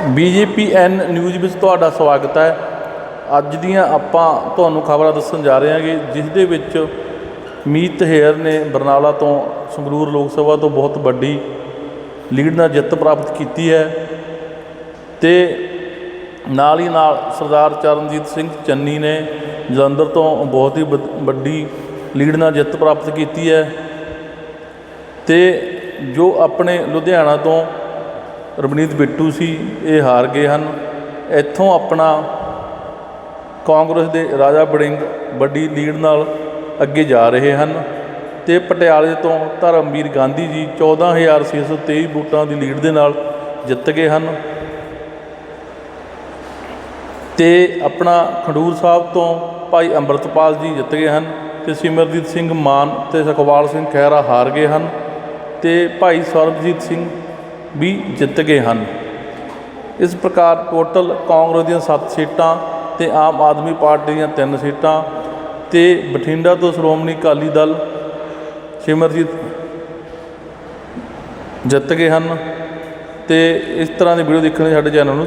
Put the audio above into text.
BJP ਐਨ news ਵਿੱਚ ਤੁਹਾਡਾ ਸਵਾਗਤ ਹੈ। ਅੱਜ ਦੀਆਂ ਆਪਾਂ ਤੁਹਾਨੂੰ ਖਬਰਾਂ ਦੱਸਣ ਜਾ ਰਹੇ ਹਾਂਗੇ, ਜਿਸ ਦੇ ਵਿੱਚ ਮੀਤ ਹੇਅਰ ਨੇ ਬਰਨਾਲਾ ਤੋਂ ਸੰਗਰੂਰ ਲੋਕ ਸਭਾ ਤੋਂ ਬਹੁਤ ਵੱਡੀ ਲੀਡ ਨਾਲ ਜਿੱਤ ਪ੍ਰਾਪਤ ਕੀਤੀ ਹੈ ਤੇ ਨਾਲ ਹੀ ਨਾਲ ਸਰਦਾਰ ਚਰਨਜੀਤ ਸਿੰਘ ਚੰਨੀ ਨੇ ਜਲੰਧਰ ਤੋਂ ਬਹੁਤ ਹੀ ਵ- ਵੱਡੀ ਲੀਡ ਨਾਲ ਜਿੱਤ ਪ੍ਰਾਪਤ ਕੀਤੀ ਹੈ ਤੇ ਜੋ ਆਪਣੇ ਲੁਧਿਆਣਾ ਤੋਂ ਰਵਨੀਤ ਬਿੱਟੂ ਸੀ, ਇਹ ਹਾਰ ਗਏ ਹਨ। ਇੱਥੋਂ ਆਪਣਾ ਕਾਂਗਰਸ ਦੇ ਰਾਜਾ ਬੜਿੰਗ ਵੱਡੀ ਲੀਡ ਨਾਲ ਅੱਗੇ ਜਾ ਰਹੇ ਹਨ ਤੇ ਪਟਿਆਲੇ ਤੋਂ ਧਰਮਵੀਰ ਗਾਂਧੀ ਜੀ 14623 ਵੋਟਾਂ ਦੀ ਲੀਡ ਦੇ ਨਾਲ ਜਿੱਤ ਗਏ ਹਨ। ਤੇ ਆਪਣਾ ਖਡੂਰ ਸਾਹਿਬ ਤੋਂ ਭਾਈ ਅੰਮ੍ਰਿਤਪਾਲ ਜੀ ਜਿੱਤ ਗਏ ਹਨ ਤੇ ਸਿਮਰਜੀਤ ਸਿੰਘ ਮਾਨ ਤੇ ਸੁਖਵਾਲ ਸਿੰਘ ਖਹਿਰਾ ਹਾਰ ਗਏ ਹਨ ਤੇ ਭਾਈ ਸਰਬਜੀਤ ਸਿੰਘ ਵੀ ਜਿੱਤ ਗਏ ਹਨ। ਇਸ ਪ੍ਰਕਾਰ ਟੋਟਲ ਕਾਂਗਰਸ ਦੀਆਂ 7 ਸੀਟਾਂ ਤੇ ਆਮ ਆਦਮੀ ਪਾਰਟੀ ਦੀਆਂ 3 ਸੀਟਾਂ ਤੇ ਬਠਿੰਡਾ ਤੋਂ ਸ਼੍ਰੋਮਣੀ ਅਕਾਲੀ ਦਲ ਸਿਮਰਜੀਤ ਜਿੱਤ ਗਏ ਹਨ ਤੇ ਇਸ ਤਰ੍ਹਾਂ ਦੀ ਵੀਡੀਓ ਦੇਖਣ ਲਈ ਸਾਡੇ ਚੈਨਲ ਨੂੰ